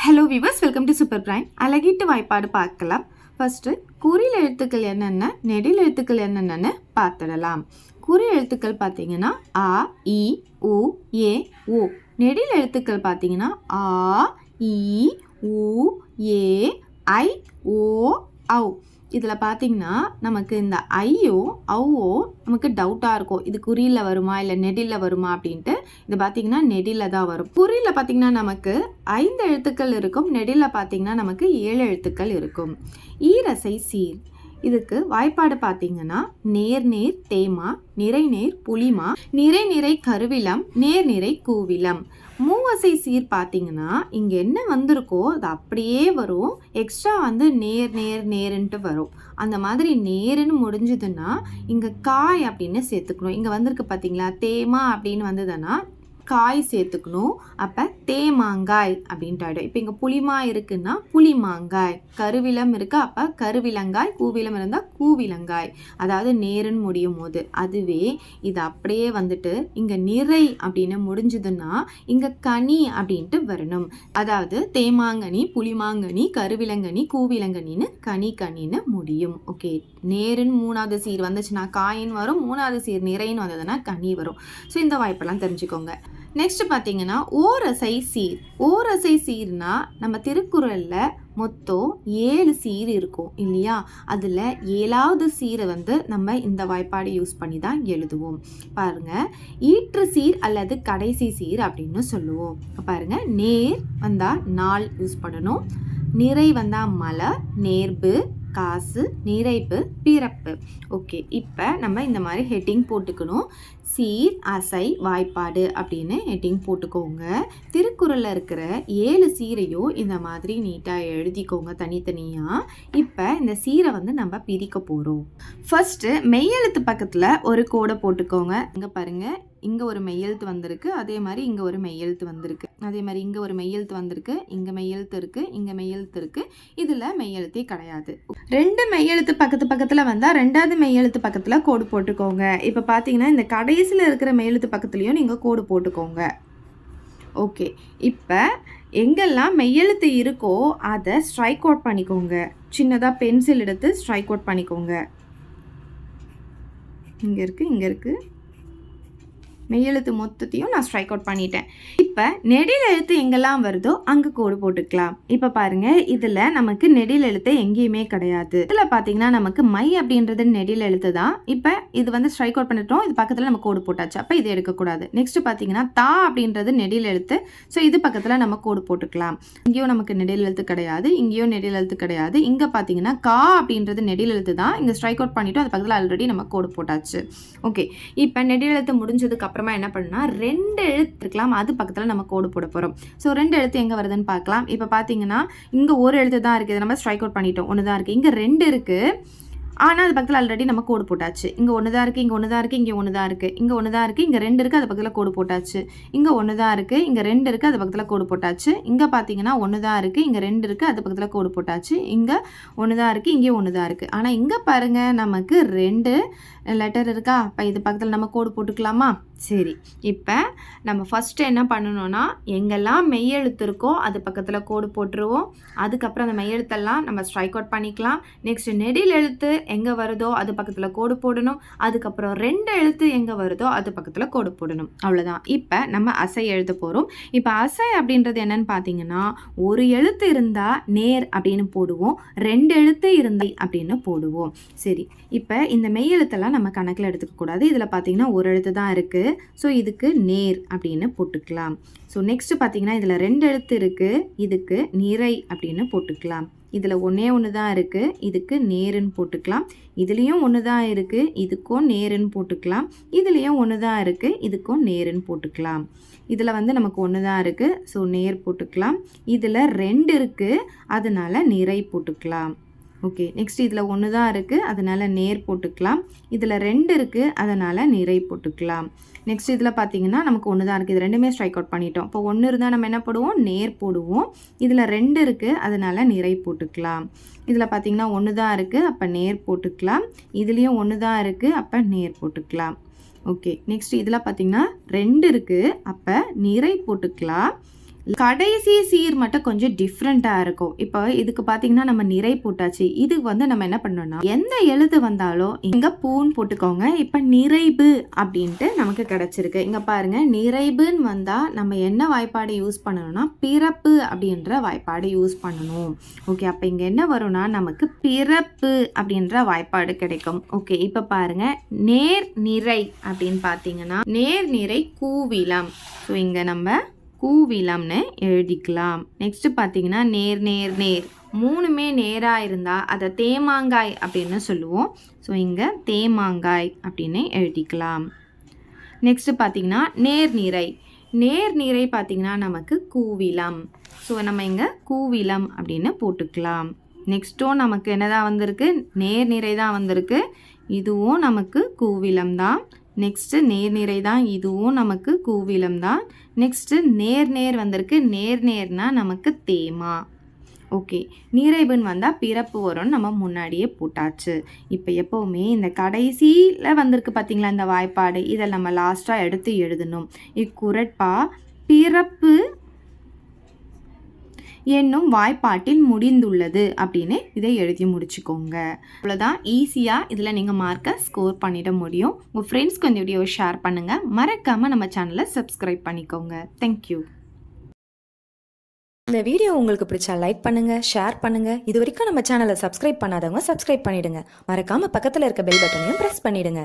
Hello viewers welcome to super prime அழகிட்டு வாய்ப்பாடு பார்க்கலாம். First குறில் எழுத்துக்கள் என்னென்ன நெடில் எழுத்துக்கள் என்னென்னு பார்த்துடலாம். குறி எழுத்துக்கள் பார்த்தீங்கன்னா ஆ இ உ ஏ ஓ. நெடில் எழுத்துக்கள் பார்த்தீங்கன்னா ஆ இ உ ஏ ஐ ஓ ஔ. இதில் பார்த்தீங்கன்னா நமக்கு இந்த ஐயோ அவ்வோ நமக்கு டவுட்டாக இருக்கும். இது குறியில் வருமா இல்லை நெடில் வருமா அப்படின்ட்டு. இது பார்த்தீங்கன்னா நெடில தான் வரும். குறியில் பார்த்தீங்கன்னா நமக்கு ஐந்து எழுத்துக்கள் இருக்கும். நெடில் பார்த்தீங்கன்னா நமக்கு ஏழு எழுத்துக்கள் இருக்கும். ஈரசை சீர். இதுக்கு வாய்ப்பாடு பார்த்தீங்கன்னா நேர் நேர் தேமா நிறை நேர் புளிமா நிறை நிறை கருவிலம் நேர் நிறை கூவிலம் மூவசை சீர் பார்த்தீங்கன்னா இங்கே என்ன வந்திருக்கோ அது அப்படியே வரும். எக்ஸ்ட்ரா வந்து நேர் நேர் நேருன்ட்டு வரும். அந்த மாதிரி நேருன்னு முடிஞ்சதுன்னா இங்கே காய் அப்படின்னு சேர்த்துக்கணும். இங்கே வந்திருக்கு பார்த்தீங்களா? தேமா அப்படின்னு வந்ததுன்னா காய் சேர்த்துக்கணும். அப்போ தேமாங்காய் அப்படின்ட்டு ஆகிடும் இப்போ இங்கே புளிமா இருக்குன்னா புளிமாங்காய். கருவிலம் இருக்கு? அப்போ கருவிலங்காய் கூவிலம் இருந்தால் கூவிலங்காய் அதாவது நேருன்னு முடியும் போது. அதுவே இது அப்படியே வந்துட்டு இங்கே நிறை அப்படின்னு முடிஞ்சதுன்னா இங்கே கனி அப்படின்ட்டு வரணும். அதாவது தேமாங்கனி புளிமாங்கனி கருவிலங்கனி கூவிலங்கனின்னு கனி கனின்னு முடியும். ஓகே. நேருன்னு மூணாவது சீர் வந்துச்சுன்னா காயின் வரும். மூணாவது சீர் நிறைன்னு வந்ததுன்னா கனி வரும். ஸோ இந்த வாய்ப்பெல்லாம் தெரிஞ்சுக்கோங்க. நெக்ஸ்ட் பார்த்தீங்கன்னா ஓரசை சீர். ஓரசை சீர்னா நம்ம திருக்குறளில் மொத்தம் ஏழு சீர் இருக்கும் இல்லையா? அதில் ஏழாவது சீரை வந்து நம்ம இந்த வாய்ப்பாடு யூஸ் பண்ணி தான் எழுதுவோம். பாருங்க ஈற்று சீர் அல்லது கடைசி சீர் அப்படின்னு சொல்லுவோம். பாருங்க நேர் வந்தால் நாள் யூஸ் பண்ணணும் நிறை வந்தால் மலை நேர்பு காசு நிறைப்பு பிறப்பு. ஓகே இப்போ நம்ம இந்த மாதிரி ஹெட்டிங் போட்டுக்கணும். சீர் அசை வாய்ப்பாடு அப்படின்னு ஹெட்டிங் போட்டுக்கோங்க. திருக்குறளில் இருக்கிற ஏழு சீரையும் இந்த மாதிரி நீட்டாக எழுதிக்கோங்க தனித்தனியாக இப்போ இந்த சீரை வந்து நம்ம பிரிக்க போகிறோம் ஃபஸ்ட்டு மெய்யெழுத்து பக்கத்தில் ஒரு கோடை போட்டுக்கோங்க. இங்கே பாருங்கள் இங்கே ஒரு மெய்யெழுத்து வந்திருக்கு அதே மாதிரி இங்கே ஒரு மெய்யெழுத்து வந்திருக்கு. அதே மாதிரி இங்கே ஒரு மெய்யெழுத்து வந்திருக்கு இங்கே மெய்யெழுத்து இருக்குது இங்கே மெய்யெழுத்து இருக்குது இதில் மெய்யெழுத்தே கிடையாது. ரெண்டு மெய்யெழுத்து பக்கத்து பக்கத்தில் வந்தால் ரெண்டாவது மெய்யெழுத்து பக்கத்தில் கோடு போட்டுக்கோங்க. இப்போ பார்த்தீங்கன்னா இந்த கடைசியில் இருக்கிற மெய்யெழுத்து பக்கத்துலேயும் நீங்கள் கோடு போட்டுக்கோங்க. ஓகே. இப்போ எங்கெல்லாம் மெய்யெழுத்து இருக்கோ அதை ஸ்ட்ரைக் அவுட் பண்ணிக்கோங்க. சின்னதாக பென்சில் எடுத்து ஸ்ட்ரைக் அவுட் பண்ணிக்கோங்க. இங்கே இருக்குது இங்கே இருக்குது மெய்யெழுத்து மொத்தத்தையும் நான் ஸ்ட்ரைக் அவுட் பண்ணிட்டேன். இப்போ நெடில் எழுத்து எங்கெல்லாம் வருதோ அங்கே கோடு போட்டுக்கலாம். இப்போ பாருங்க இதில் நமக்கு நெடில் எழுத்து எங்கேயுமே கிடையாது. இதில் பார்த்தீங்கன்னா நமக்கு மை அப்படின்றது நெடில் எழுத்து தான். இப்போ இது வந்து ஸ்ட்ரைக் அவுட் பண்ணிட்டோம். இது பக்கத்தில் நம்ம கோடு போட்டாச்சு. அப்போ இது எடுக்கக்கூடாது. நெக்ஸ்ட் பார்த்தீங்கன்னா தா அப்படின்றது நெடில் எழுத்து. ஸோ இது பக்கத்தில் நம்ம கோடு போட்டுக்கலாம். இங்கேயும் நமக்கு நெடில் எழுத்து கிடையாது. இங்கேயும் நெடில் எழுத்து கிடையாது. இங்கே பார்த்தீங்கன்னா கா அப்படின்றது நெடில் எழுத்து தான். இங்கே ஸ்ட்ரைக் அவுட் பண்ணிவிட்டோம் அது பக்கத்தில் ஆல்ரெடி நம்ம கோடு போட்டாச்சு. ஓகே இப்போ நெடில் எழுத்து முடிஞ்சதுக்கு அப்புறமா என்ன பண்ணணும்னா ரெண்டு எழுத்து இருக்கலாம் அது பக்கத்தில் நம்ம கோடு போட போகிறோம் ஸோ ரெண்டு எழுத்து எங்கே வருதுன்னு பார்க்கலாம். இப்போ பார்த்தீங்கன்னா இங்கே ஒரு எழுத்து தான் இருக்குது நம்ம ஸ்ட்ரைக் அவுட் பண்ணிட்டோம். ஒன்று தான் இருக்குது இங்கே ரெண்டு இருக்குது ஆனால் அது பக்கத்தில் ஆல்ரெடி நம்ம கோடு போட்டாச்சு. இங்கே ஒன்று தான் இருக்குது இங்கே ஒன்று தான் இருக்குது இங்கே ஒன்று தான் இருக்குது இங்கே ஒன்று தான் இருக்குது இங்கே ரெண்டு இருக்குது அது பக்கத்தில் கோடு போட்டாச்சு. இங்கே ஒன்று தான் இருக்குது இங்கே ரெண்டு இருக்குது அது பக்கத்தில் கோடு போட்டாச்சு. இங்கே பார்த்தீங்கன்னா ஒன்று தான் இருக்குது இங்கே ரெண்டு இருக்குது அது பக்கத்தில் கோடு போட்டாச்சு. இங்கே ஒன்று தான் இருக்குது இங்கே ஒன்று தான் இருக்குது ஆனால் இங்கே பாருங்கள் நமக்கு ரெண்டு லெட்டர் இருக்கா? இப்போ இது பக்கத்தில் நம்ம கோடு போட்டுக்கலாமா? சரி இப்போ நம்ம ஃபஸ்ட்டு என்ன பண்ணணும்னா எங்கெல்லாம் மெய்யெழுத்து இருக்கோ அது பக்கத்தில் கோடு போட்டுருவோம். அதுக்கப்புறம் அந்த மெய்யெழுத்தெல்லாம் நம்ம ஸ்ட்ரைக் அவுட் பண்ணிக்கலாம். நெக்ஸ்ட் நெடில் எழுத்து எங்கே வருதோ அது பக்கத்தில் கோடு போடணும். அதுக்கப்புறம் ரெண்டு எழுத்து எங்கே வருதோ அது பக்கத்தில் கோடு போடணும். அவ்வளோதான் இப்போ நம்ம அசை எழுத போகிறோம் இப்போ அசை அப்படின்றது என்னன்னு பார்த்தீங்கன்னா ஒரு எழுத்து இருந்தால் நேர் அப்படின்னு போடுவோம். ரெண்டு எழுத்து இருந்தால் அப்படின்னு போடுவோம். சரி இப்போ இந்த மெய்யெழுத்தெல்லாம் நம்ம கணக்கில் எடுத்துக்கக்கூடாது. இதில் பார்த்தீங்கன்னா ஒரு எழுத்து தான் இருக்குது ஸோ இதுக்கு நேர் அப்படின்னு போட்டுக்கலாம். ஸோ நெக்ஸ்ட் பார்த்தீங்கன்னா இதில் ரெண்டு எழுத்து இருக்குது இதுக்கு நிறை அப்படின்னு போட்டுக்கலாம். இதில் ஒன்றே ஒன்று தான் இருக்குது இதுக்கு நேருன்னு போட்டுக்கலாம். இதுலேயும் ஒன்று தான் இருக்குது இதுக்கும் நேருன்னு போட்டுக்கலாம். இதுலேயும் ஒன்று தான் இருக்குது இதுக்கும் நேருன்னு போட்டுக்கலாம். இதில் வந்து நமக்கு ஒன்று தான் இருக்குது ஸோ நேர் போட்டுக்கலாம். இதில் ரெண்டு இருக்குது அதனால் நிறை போட்டுக்கலாம். ஓகே நெக்ஸ்ட் இதில் ஒன்று தான் இருக்குது அதனால் நேர் போட்டுக்கலாம். இதில் ரெண்டு இருக்குது அதனால் நிறை போட்டுக்கலாம். நெக்ஸ்ட் இதில் பார்த்தீங்கன்னா நமக்கு ஒன்று தான் இருக்குது இது ரெண்டுமே ஸ்ட்ரைக் அவுட் பண்ணிட்டோம். இப்போ ஒன்று இருந்தால் நம்ம என்ன போடுவோம்? நேர் போடுவோம். இதில் ரெண்டு இருக்குது அதனால் நிறை போட்டுக்கலாம். இதில் பார்த்தீங்கன்னா ஒன்று தான் இருக்குது அப்போ நேர் போட்டுக்கலாம். இதுலேயும் ஒன்று தான் இருக்குது அப்போ நேர் போட்டுக்கலாம். ஓகே நெக்ஸ்ட் இதில் பார்த்தீங்கன்னா ரெண்டு இருக்குது அப்போ நிறை போட்டுக்கலாம். கடைசி சீர் மட்டும் கொஞ்சம் டிஃப்ரெண்ட்டாக இருக்கும். இப்போ இதுக்கு பார்த்தீங்கன்னா நம்ம நிறை போட்டாச்சு. இது வந்து நம்ம என்ன பண்ணோம்னா எந்த எழுத்து வந்தாலும் இங்கே பூன் போட்டுக்கோங்க. இப்போ நிறைவு அப்படின்ட்டு நமக்கு கிடைச்சிருக்கு. இங்கே பாருங்க நிறைவுன்னு வந்தால் நம்ம என்ன வாய்ப்பாடு யூஸ் பண்ணணும்னா பிறப்பு அப்படின்ற வாய்ப்பாடு யூஸ் பண்ணணும். ஓகே அப்போ இங்கே என்ன வரும்னா நமக்கு பிறப்பு அப்படின்ற வாய்ப்பாடு கிடைக்கும். ஓகே இப்போ பாருங்க நேர் நிறை அப்படின்னு பார்த்தீங்கன்னா நேர் நிறை கூவிலம். ஸோ இங்கே நம்ம கூவிலம்னு எழுதிக்கலாம். நெக்ஸ்ட் பார்த்தீங்கன்னா நேர் நேர் நேர். மூணுமே நேராக இருந்தால் அதை தேமாங்காய் அப்படின்னு சொல்லுவோம். ஸோ இங்கே தேமாங்காய் அப்படின்னு எழுதிக்கலாம். நெக்ஸ்ட் பார்த்தீங்கன்னா நேர்நிறை நேர்நிறை பார்த்தீங்கன்னா நமக்கு கூவிலம். ஸோ நம்ம இங்கே கூவிலம் அப்படின்னு போட்டுக்கலாம். நெக்ஸ்ட்டும் நமக்கு என்னதான் வந்திருக்கு? நேர்நிறை தான் வந்திருக்கு. இதுவும் நமக்கு கூவிலம் தான். நெக்ஸ்ட்டு நேர்நிறை தான். இதுவும் நமக்கு கூவிலம் தான். நெக்ஸ்ட்டு நேர் நேர் வந்திருக்கு. நேர் நேர்னால் நமக்கு தேமா. ஓகே நீரைபன் வந்தால் பிறப்பு வரும்னு நம்ம முன்னாடியே போட்டாச்சு. இப்போ எப்போவுமே இந்த கடைசியில் வந்திருக்கு பார்த்தீங்களா இந்த வாய்ப்பாடு. இதை நம்ம லாஸ்ட்டாக எடுத்து எழுதணும். இக்குரட்பா பிறப்பு என்னும் வாய்ப்பாட்டில் முடிந்துள்ளது அப்படின்னு இதை எழுதி முடிச்சுக்கோங்க. அவ்வளோதான் ஈஸியாக இதில் நீங்கள் மார்க்கை ஸ்கோர் பண்ணிட முடியும். உங்கள் ஃப்ரெண்ட்ஸ்க்கு இந்த வீடியோவை ஷேர் பண்ணுங்கள் மறக்காமல் நம்ம சேனலை சப்ஸ்கிரைப் பண்ணிக்கோங்க. தேங்க்யூ இந்த வீடியோ உங்களுக்கு பிடிச்சா லைக் பண்ணுங்க ஷேர் பண்ணுங்க. இது வரைக்கும் நம்ம சேனலை சப்ஸ்கிரைப் பண்ணாதவங்க சப்ஸ்கிரைப் பண்ணிடுங்க. மறக்காம பக்கத்தில் இருக்க பெல் பட்டனையும் ப்ரெஸ் பண்ணிடுங்க.